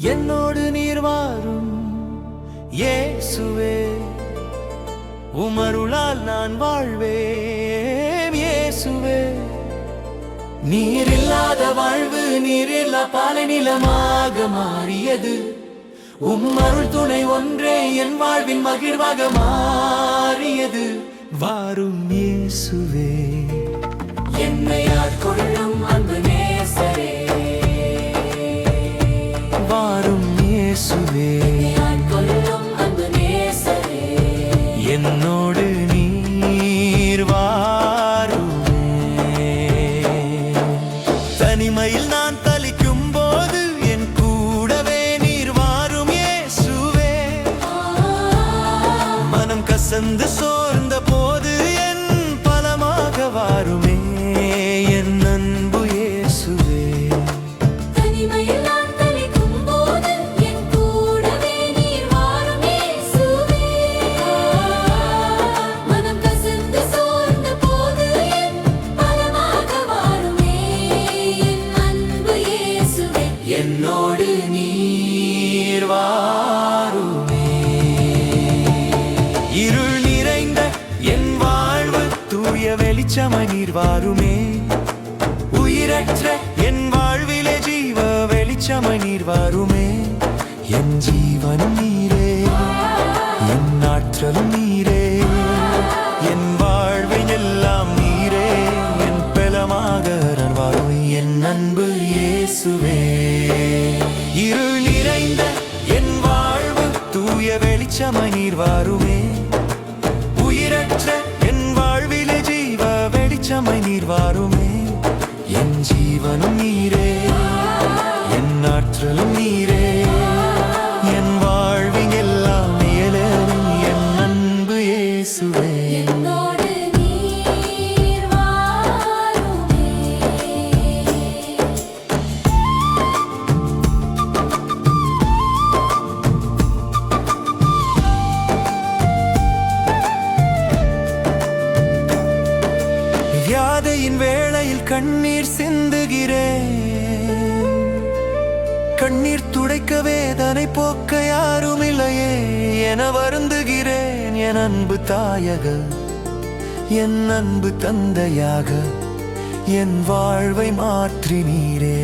என்னோடு நீர் வாரும் ஏசுவே உமருளால் நான் வாழ்வேன் இயேசுவே. நீர் இல்லாத வாழ்வு நீர் இல்லா பாலை நிலமாக மாறியது. உம்மருள் துணை ஒன்றே என் வாழ்வின் மகிழ்வாக மாறியது. வாரும் இயேசுவே. என்னை ஆட்கொள்ளும் அன்பு கசந்து சோர்ந்த போது என் பலமாக வாருமே. என் அன்பு இயேசுவே. தனிமையில் நான் வெளிச்சம நீர் வாருமே. உயிரற்ற என் வாழ்விலே ஜீவ வெளிச்சம நீர் வாருமே. என் ஜீவன் நீரே என் ஆற்றல் நீரே. என் வாழ்வை எல்லாம் நீரே என் பெலமாக நான் வாருமே என் அன்பு இயேசுவே. இருள் நிறைந்த என் வாழ்வு தூய வெளிச்சம நீர் வாருமே. உயிரற்ற வெளிச்சமை நீர் வாருமே. என் ஜீவனும் நீரே. என் ஆற்றலும் நீரே. என் வாழ்வின் எல்லாம் இயலும் என் அன்பு இயேசுவே. பாதையின் வேளையில் கண்ணீர் சிந்துகிறேன் கண்ணீர் துடைக்க வேதனை போக்க யாரும் இல்லையே என வருந்துகிறேன் என் அன்பு தாயக என் அன்பு தந்தையாக என் வாழ்வை மாற்றினீரே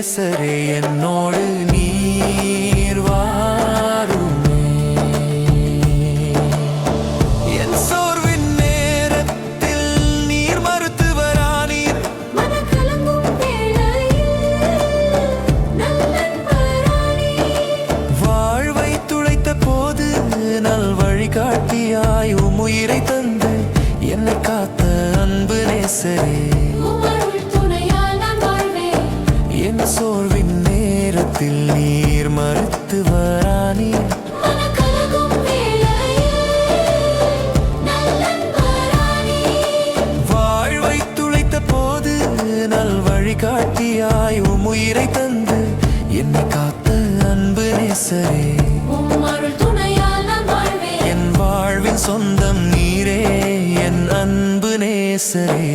நேசரே என்னோடு நீர் வாருமே. என் சோர்வின் நேரத்தில் நீர் மருத்துவரானீர். வாழ்வை துளைத்த போது நல் வழிகாட்டியாய் உயிரை தந்து என்னை காத்த அன்பு நேசரே. நேரத்தில் நீர் வேளையில் நல்லன்பரானே வாழ்வை துளைத்த போது நல் வழிகாட்டியாய் உம் உயிரை தந்து என்னை காத்த அன்பு நேசரே. என் வாழ்வின் சொந்தம் நீரே என் அன்பு நேசரே.